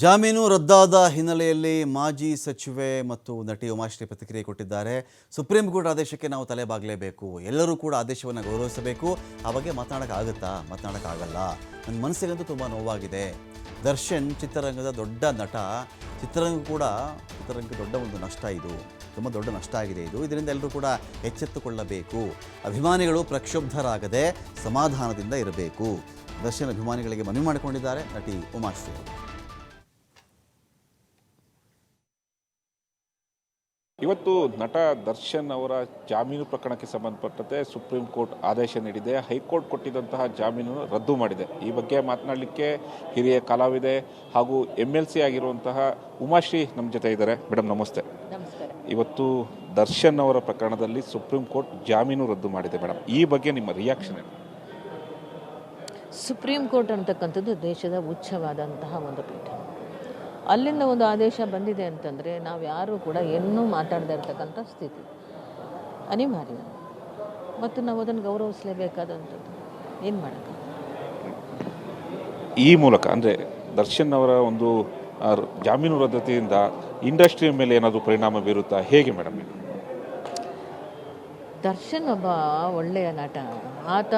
ಜಾಮೀನು ರದ್ದಾದ ಹಿನ್ನೆಲೆಯಲ್ಲಿ ಮಾಜಿ ಸಚಿವೆ ಮತ್ತು ನಟಿ ಉಮಾಶ್ರೀ ಪ್ರತಿಕ್ರಿಯೆ ಕೊಟ್ಟಿದ್ದಾರೆ. ಸುಪ್ರೀಂ ಕೋರ್ಟ್ ಆದೇಶಕ್ಕೆ ನಾವು ತಲೆಬಾಗಲೇಬೇಕು. ಎಲ್ಲರೂ ಕೂಡ ಆದೇಶವನ್ನು ಗೌರವಿಸಬೇಕು. ಆ ಬಗ್ಗೆ ಮಾತನಾಡೋಕ್ಕಾಗುತ್ತಾ? ಮಾತನಾಡೋಕ್ಕಾಗಲ್ಲ. ನನ್ನ ಮನಸ್ಸಿಗಂತೂ ತುಂಬ ನೋವಾಗಿದೆ. ದರ್ಶನ್ ಚಿತ್ರರಂಗದ ದೊಡ್ಡ ನಟ. ಚಿತ್ರರಂಗ ಕೂಡ ಚಿತ್ರರಂಗಕ್ಕೆ ದೊಡ್ಡ ಒಂದು ನಷ್ಟ ಇದು. ತುಂಬ ದೊಡ್ಡ ನಷ್ಟ ಆಗಿದೆ ಇದು. ಇದರಿಂದ ಎಲ್ಲರೂ ಕೂಡ ಎಚ್ಚೆತ್ತುಕೊಳ್ಳಬೇಕು. ಅಭಿಮಾನಿಗಳು ಪ್ರಕ್ಷುಬ್ಧರಾಗದೆ ಸಮಾಧಾನದಿಂದ ಇರಬೇಕು. ದರ್ಶನ್ ಅಭಿಮಾನಿಗಳಿಗೆ ಮನವಿ ಮಾಡಿಕೊಂಡಿದ್ದಾರೆ ನಟಿ ಉಮಾಶ್ರೀ ಇವತ್ತು ನಟ ದರ್ಶನ್ ಅವರ ಜಾಮೀನು ಪ್ರಕರಣಕ್ಕೆ ಸಂಬಂಧಪಟ್ಟಂತೆ ಸುಪ್ರೀಂ ಕೋರ್ಟ್ ಆದೇಶ ನೀಡಿದೆ. ಹೈಕೋರ್ಟ್ ಕೊಟ್ಟಿದ್ದಂತಹ ಜಾಮೀನು ರದ್ದು ಮಾಡಿದೆ. ಈ ಬಗ್ಗೆ ಮಾತನಾಡಲಿಕ್ಕೆ ಹಿರಿಯ ಕಲಾವಿದೆ ಹಾಗೂ ಎಂ ಎಲ್ ಸಿ ಆಗಿರುವಂತಹ ಉಮಾಶ್ರೀ ನಮ್ಮ ಜೊತೆ ಇದ್ದಾರೆ. ಮೇಡಮ್ ನಮಸ್ತೆ. ಇವತ್ತು ದರ್ಶನ್ ಅವರ ಪ್ರಕರಣದಲ್ಲಿ ಸುಪ್ರೀಂ ಕೋರ್ಟ್ ಜಾಮೀನು ರದ್ದು ಮಾಡಿದೆ ಮೇಡಮ್ ಈ ಬಗ್ಗೆ ನಿಮ್ಮ ರಿಯಾಕ್ಷನ್ ಏನು? ಸುಪ್ರೀಂ ಕೋರ್ಟ್ ಅಂತಕ್ಕಂಥದ್ದು ದೇಶದ ಉಚ್ಚವಾದಂತಹ ಒಂದು ಪೀಠ. ಅಲ್ಲಿಂದ ಒಂದು ಆದೇಶ ಬಂದಿದೆ ಅಂತಂದರೆ ನಾವು ಯಾರೂ ಕೂಡ ಏನೂ ಮಾತಾಡದೇ ಇರ್ತಕ್ಕಂಥ ಸ್ಥಿತಿ. ಅನಿವಾರ್ಯ. ಮತ್ತು ನಾವು ಅದನ್ನು ಗೌರವಿಸಲೇಬೇಕಾದಂಥದ್ದು. ಏನು ಮಾಡೋಕ್ಕೆ? ಈ ಮೂಲಕ ಅಂದರೆ ದರ್ಶನ್ ಅವರ ಒಂದು ಜಾಮೀನು ರದ್ದತಿಯಿಂದ ಇಂಡಸ್ಟ್ರಿಯ ಮೇಲೆ ಏನಾದರೂ ಪರಿಣಾಮ ಬೀರುತ್ತಾ? ಹೇಗೆ ಮೇಡಮ್ ದರ್ಶನ್ ಒಬ್ಬ ಒಳ್ಳೆಯ ನಟ. ಆತ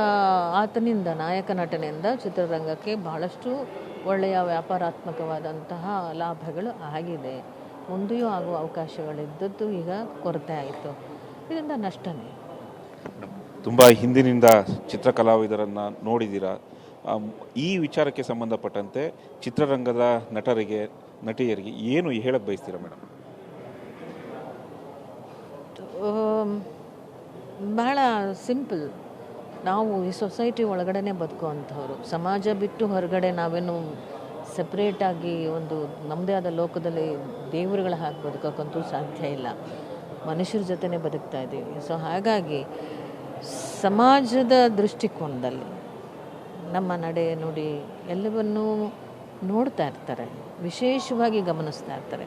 ಆತನಿಂದ ನಾಯಕ ನಟನೆಯಿಂದ ಚಿತ್ರರಂಗಕ್ಕೆ ಬಹಳಷ್ಟು ಒಳ್ಳೆಯ ವ್ಯಾಪಾರಾತ್ಮಕವಾದಂತಹ ಲಾಭಗಳು ಆಗಿದೆ. ಮುಂದೆಯೂ ಆಗುವ ಅವಕಾಶಗಳಿದ್ದದ್ದು ಈಗ ಕೊರತೆ ಆಯಿತು. ಇದರಿಂದ ನಷ್ಟನೇ. ತುಂಬ ಹಿಂದಿನಿಂದ ಚಿತ್ರಕಲಾವಿದರನ್ನು ನೋಡಿದ್ದೀರಾ ಈ ವಿಚಾರಕ್ಕೆ ಸಂಬಂಧಪಟ್ಟಂತೆ ಚಿತ್ರರಂಗದ ನಟರಿಗೆ ನಟಿಯರಿಗೆ ಏನು ಹೇಳಕ್ಕೆ ಬಯಸ್ತೀರಾ ಮೇಡಮ್ ಬಹಳ ಸಿಂಪಲ್. ನಾವು ಈ ಸೊಸೈಟಿ ಒಳಗಡೆನೆ ಬದುಕುವಂಥವ್ರು. ಸಮಾಜ ಬಿಟ್ಟು ಹೊರಗಡೆ ನಾವೇನು ಸಪ್ರೇಟಾಗಿ ಒಂದು ನಮ್ಮದೇ ಆದ ಲೋಕದಲ್ಲಿ ದೇವರುಗಳ ಹಾಕಿ ಬದುಕೋಕ್ಕಂತೂ ಸಾಧ್ಯ ಇಲ್ಲ. ಮನುಷ್ಯರ ಜೊತೆನೇ ಬದುಕ್ತಾ ಇದ್ದೀವಿ. ಸೊ ಹಾಗಾಗಿ ಸಮಾಜದ ದೃಷ್ಟಿಕೋನದಲ್ಲಿ ನಮ್ಮ ನಡೆ ನುಡಿ ಎಲ್ಲವನ್ನೂ ನೋಡ್ತಾ ಇರ್ತಾರೆ. ವಿಶೇಷವಾಗಿ ಗಮನಿಸ್ತಾ ಇರ್ತಾರೆ.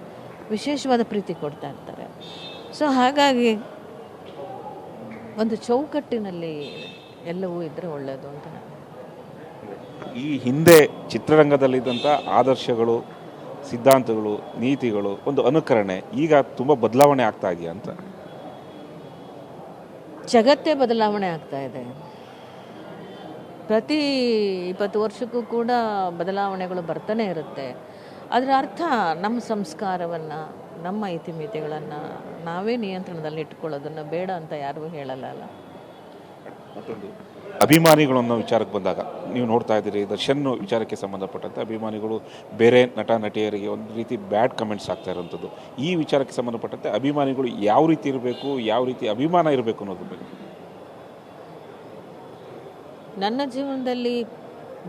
ವಿಶೇಷವಾದ ಪ್ರೀತಿ ಕೊಡ್ತಾ ಇರ್ತಾರೆ. ಸೊ ಹಾಗಾಗಿ ಒಂದು ಚೌಕಟ್ಟಿನಲ್ಲಿ ಎಲ್ಲವೂ ಇದ್ದರೆ ಒಳ್ಳೆಯದು ಅಂತ ನಾನು ಈ ಹಿಂದೆ ಚಿತ್ರರಂಗದಲ್ಲಿದ್ದಂಥ ಆದರ್ಶಗಳು ಸಿದ್ಧಾಂತಗಳು ನೀತಿಗಳು ಒಂದು ಅನುಕರಣೆ ಈಗ ತುಂಬ ಬದಲಾವಣೆ ಆಗ್ತಾ ಇದೆಯಾ ಅಂತ? ಜಗತ್ತೇ ಬದಲಾವಣೆ ಆಗ್ತಾ ಇದೆ. ಪ್ರತಿ ಇಪ್ಪತ್ತು ವರ್ಷಕ್ಕೂ ಕೂಡ ಬದಲಾವಣೆಗಳು ಬರ್ತಾನೆ ಇರುತ್ತೆ. ಅದರ ಅರ್ಥ ನಮ್ಮ ಸಂಸ್ಕಾರವನ್ನು ನಮ್ಮ ಇತಿಮಿತಿಗಳನ್ನು ನಾವೇ ನಿಯಂತ್ರಣದಲ್ಲಿ ಇಟ್ಕೊಳ್ಳೋದನ್ನು ಬೇಡ ಅಂತ ಯಾರಿಗೂ ಹೇಳಲ್ಲ ಮತ್ತೊಂದು. ಅಭಿಮಾನಿಗಳು ಅನ್ನೋ ವಿಚಾರಕ್ಕೆ ಬಂದಾಗ, ನೀವು ನೋಡ್ತಾ ಇದ್ದೀರಿ, ದರ್ಶನ್ ವಿಚಾರಕ್ಕೆ ಸಂಬಂಧಪಟ್ಟಂತೆ ಅಭಿಮಾನಿಗಳು ಬೇರೆ ನಟ, ನಟಿಯರಿಗೆ ಒಂದು ರೀತಿ ಬ್ಯಾಡ್ ಕಮೆಂಟ್ಸ್ ಆಗ್ತಾ ಇರೋಂಥದ್ದು. ಈ ವಿಚಾರಕ್ಕೆ ಸಂಬಂಧಪಟ್ಟಂತೆ ಅಭಿಮಾನಿಗಳು ಯಾವ ರೀತಿ ಇರಬೇಕು, ಯಾವ ರೀತಿ ಅಭಿಮಾನ ಇರಬೇಕು ಅನ್ನೋದ್ರ ಬಗ್ಗೆ. ನನ್ನ ಜೀವನದಲ್ಲಿ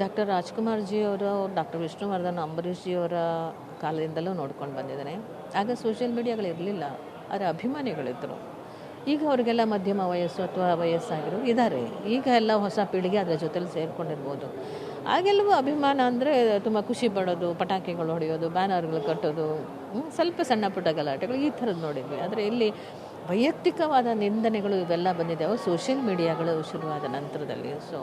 ಡಾಕ್ಟರ್ ರಾಜ್ಕುಮಾರ್ ಜಿಯವರು ಡಾಕ್ಟರ್ ವಿಷ್ಣುವರ್ಧನ್ ಅಂಬರೀಷ್ ಜಿಯವರ ಕಾಲದಿಂದಲೂ ನೋಡ್ಕೊಂಡು ಬಂದಿದ್ದೇನೆ. ಆಗ ಸೋಷಿಯಲ್ ಮೀಡಿಯಾಗಳು ಇರಲಿಲ್ಲ, ಆದರೆ ಅಭಿಮಾನಿಗಳಿದ್ದರು ಈಗ ಅವರಿಗೆಲ್ಲ ಮಧ್ಯಮ ವಯಸ್ಸು ಅಥವಾ ವಯಸ್ಸಾಗಿರೋ ಇದ್ದಾರೆ ಈಗ ಎಲ್ಲ ಹೊಸ ಪೀಳಿಗೆ ಅದರ ಜೊತೆಲಿ ಸೇರಿಕೊಂಡಿರ್ಬೋದು. ಆಗೆಲ್ಲವೂ ಅಭಿಮಾನ ಅಂದರೆ ತುಂಬ ಖುಷಿ ಪಡೋದು, ಪಟಾಕಿಗಳು ಹೊಡೆಯೋದು, ಬ್ಯಾನರ್ಗಳು ಕಟ್ಟೋದು ಸ್ವಲ್ಪ ಸಣ್ಣ ಪುಟ್ಟ ಗಲಾಟೆಗಳು ಈ ಥರದ್ದು ನೋಡಿದ್ವಿ. ಆದರೆ ಇಲ್ಲಿ ವೈಯಕ್ತಿಕವಾದ ನಿಂದನೆಗಳು ಇವೆಲ್ಲ ಬಂದಿದ್ದಾವೆ. ಸೋಷಿಯಲ್ ಮೀಡಿಯಾಗಳು ಶುರುವಾದ ನಂತರದಲ್ಲಿ. ಸೊ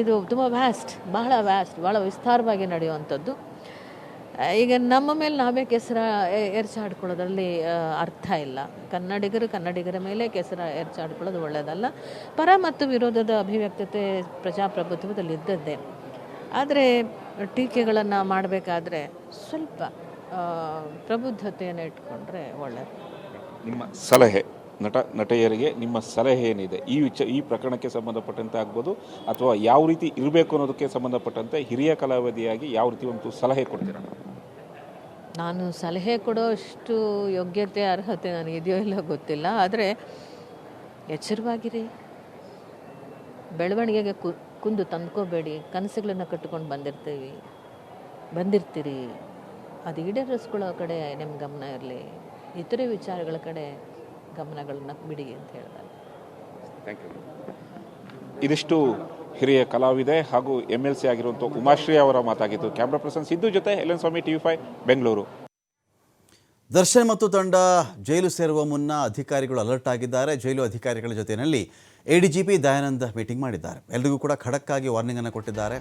ಇದು ತುಂಬ ವ್ಯಾಸ್ಟ್ ಬಹಳ ವ್ಯಾಸ್ಟ್ ಭಾಳ ವಿಸ್ತಾರವಾಗಿ ನಡೆಯುವಂಥದ್ದು. ಈಗ ನಮ್ಮ ಮೇಲೆ ನಾವೇ ಕೆಸರ ಎರ್ಚಾಡ್ಕೊಳ್ಳೋದ್ರಲ್ಲಿ ಅರ್ಥ ಇಲ್ಲ. ಕನ್ನಡಿಗರು ಕನ್ನಡಿಗರ ಮೇಲೆ ಕೆಸರ ಎರ್ಚಾಡ್ಕೊಳ್ಳೋದು ಒಳ್ಳೆಯದಲ್ಲ ಪರ ಮತ್ತು ವಿರೋಧದ ಅಭಿವ್ಯಕ್ತತೆ ಪ್ರಜಾಪ್ರಭುತ್ವದಲ್ಲಿ ಇದ್ದದ್ದೇ. ಆದರೆ ಟೀಕೆಗಳನ್ನು ಮಾಡಬೇಕಾದ್ರೆ ಸ್ವಲ್ಪ ಪ್ರಬುದ್ಧತೆಯನ್ನು ಇಟ್ಕೊಂಡ್ರೆ ಒಳ್ಳೆಯದು ನಿಮ್ಮ ಸಲಹೆ, ನಟ, ನಟಿಯರಿಗೆ ನಿಮ್ಮ ಸಲಹೆ ಏನಿದೆ? ಈ ವಿಚ, ಈ ಪ್ರಕರಣಕ್ಕೆ ಸಂಬಂಧಪಟ್ಟಂತೆ ಆಗ್ಬೋದು, ಅಥವಾ ಯಾವ ರೀತಿ ಇರಬೇಕು ಅನ್ನೋದಕ್ಕೆ ಸಂಬಂಧಪಟ್ಟಂತೆ ಹಿರಿಯ ಕಲಾವಿದೆಯಾಗಿ ಯಾವ ರೀತಿ ಒಂದು ಸಲಹೆ ಕೊಡ್ತೀರಾ? ನಾನು ಸಲಹೆ ಕೊಡೋ ಅಷ್ಟು ಯೋಗ್ಯತೆ, ಅರ್ಹತೆ ನನಗಿದೆಯೋ ಇಲ್ಲೋ ಗೊತ್ತಿಲ್ಲ. ಆದರೆ ಎಚ್ಚರವಾಗಿರಿ. ಬೆಳವಣಿಗೆಗೆ ಕುಂದು ತಂದ್ಕೋಬೇಡಿ. ಕನಸುಗಳನ್ನು ಕಟ್ಟಿಕೊಂಡು ಬಂದಿರ್ತೀವಿ. ಬಂದಿರ್ತೀರಿ. ಅದು ಈಡೇರಿಸ್ಕೊಳ್ಳೋ ಕಡೆ ನಿಮ್ಮ ಗಮನ ಇರಲಿ. ಇತರೆ ವಿಚಾರಗಳ ಕಡೆ ಗಮನಗಳನ್ನ ಬಿಡಿ ಅಂತ ಯು ಇದಿಷ್ಟು ಹಿರಿಯ ಕಲಾವಿದೆ ಹಾಗೂ ಎಂ ಎಲ್ ಸಿ ಆಗಿರುವಂಥ ಉಮಾಶ್ರೀ ಅವರ ಮಾತಾಗಿತ್ತು ಕ್ಯಾಮ್ರಾ ಪರ್ಸನ್ ಸಿದ್ದು ಜೊತೆ L Swamy TV five, Bengaluru. Darshan ಮತ್ತು ತಂಡ ಜೈಲು ಸೇರುವ ಮುನ್ನ ಅಧಿಕಾರಿಗಳು ಅಲರ್ಟ್ ಆಗಿದ್ದಾರೆ. ಜೈಲು ಅಧಿಕಾರಿಗಳ ಜೊತೆಯಲ್ಲಿ ಎಡಿಜಿಪಿ ದಯಾನಂದ ಮೀಟಿಂಗ್ ಮಾಡಿದ್ದಾರೆ. ಎಲ್ರಿಗೂ ಕೂಡ ಖಡಕ್ಕಾಗಿ ವಾರ್ನಿಂಗ್ ಅನ್ನು ಕೊಟ್ಟಿದ್ದಾರೆ.